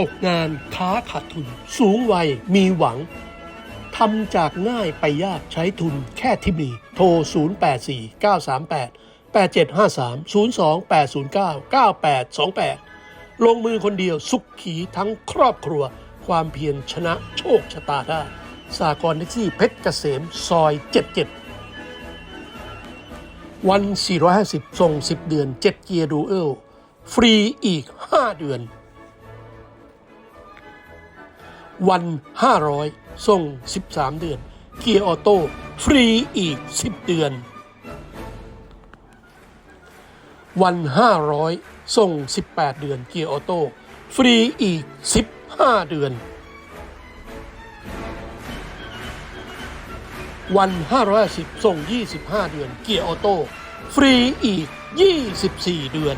ตกงานค้าขาดทุน สูงวัยมีหวังทำจากง่ายไปยากใช้ทุนแค่ที่มี โทร 084 938 8753 02 809 9828 ลงมือคนเดียวสุขขีทั้งครอบครัว ความเพียรชนะโชคชะตาได้สากรณ์แท็กซี่เพชรเกษม ซอย 77 วัน 450 ส่ง 10 เดือน 7 เกียร์ดูเอล ฟรีอีก 5 เดือน วัน 500 ส่ง 13 เดือน เกียร์ออโต้ฟรีอีก 10 เดือน วัน 500 ส่ง 18 เดือน เกียร์ออโต้ฟรีอีก 15 เดือน วัน 510 ส่ง 25 เดือน เกียร์ออโต้ฟรีอีก 24 เดือน